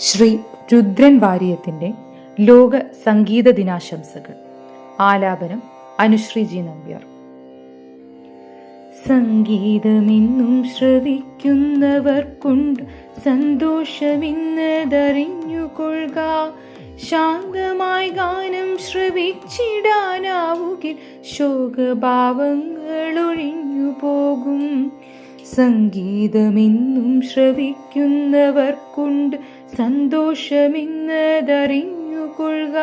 ശ്രീ രുദ്രൻ വാര്യത്തിന്റെ ലോക സംഗീത ദിനാശംസകൾ. ആലാപനം അനുശ്രീജി നമ്പ്യാർ. സംഗീതമെന്നും ശ്രവിക്കുന്നവർക്കുണ്ട് സന്തോഷമിന്നതറിഞ്ഞുകൊള്ളുക. ശാന്തമായി ഗാനം ശ്രവിച്ചിടാനാവുകിൽ ശോകഭാവങ്ങൾ ഒഴിഞ്ഞു പോകും സംഗീതമെന്നും ശ്രവിക്കുന്നവർക്കുണ്ട് സന്തോഷമിന്നതറിഞ്ഞുകൊള്ളുക.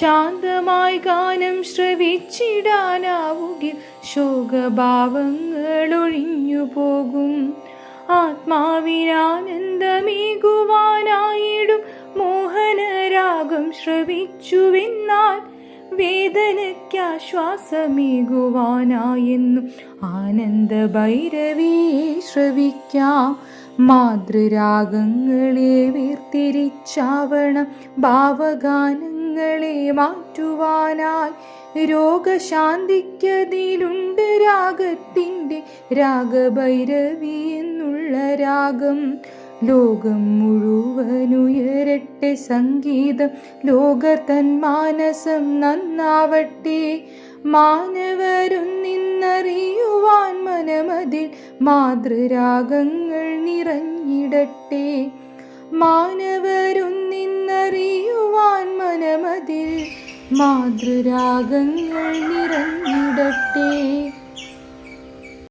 ശാന്തമായി ഗാനം ശ്രവിച്ചിടാനാവുകിൽ ശോകഭാവങ്ങൾ ഒഴിഞ്ഞു പോകും ആത്മാവിനാനന്ദമേകുവാനായിടും മോഹനരാഗം ശ്രവിച്ചുവെന്നാൽ വേദനയ്ക്കാശ്വാസമേകുവാനായെന്നും ആനന്ദ ഭൈരവിയെ ശ്രവിക്കാം. മാതൃരാഗങ്ങളെ വേർതിരിച്ചാവണം. ഭാവഗാനങ്ങളെ മാറ്റുവാനായി രോഗശാന്തിക്കതിലുണ്ട് രാഗത്തിന്റെ രാഗഭൈരവി എന്നുള്ള രാഗം. ലോകം മുഴുവനുയരട്ടെ സംഗീതം. ലോക തൻ മാനസം നന്നാവട്ടെ. മാനവരൊന്നിന്നറിയുവാൻ മനമതിൽ മാതൃരാഗങ്ങൾ നിറഞ്ഞിടട്ടെ. മാനവരൊന്നിന്നറിയുവാൻ മനമതിൽ മാതൃരാഗങ്ങൾ നിറഞ്ഞിടട്ടെ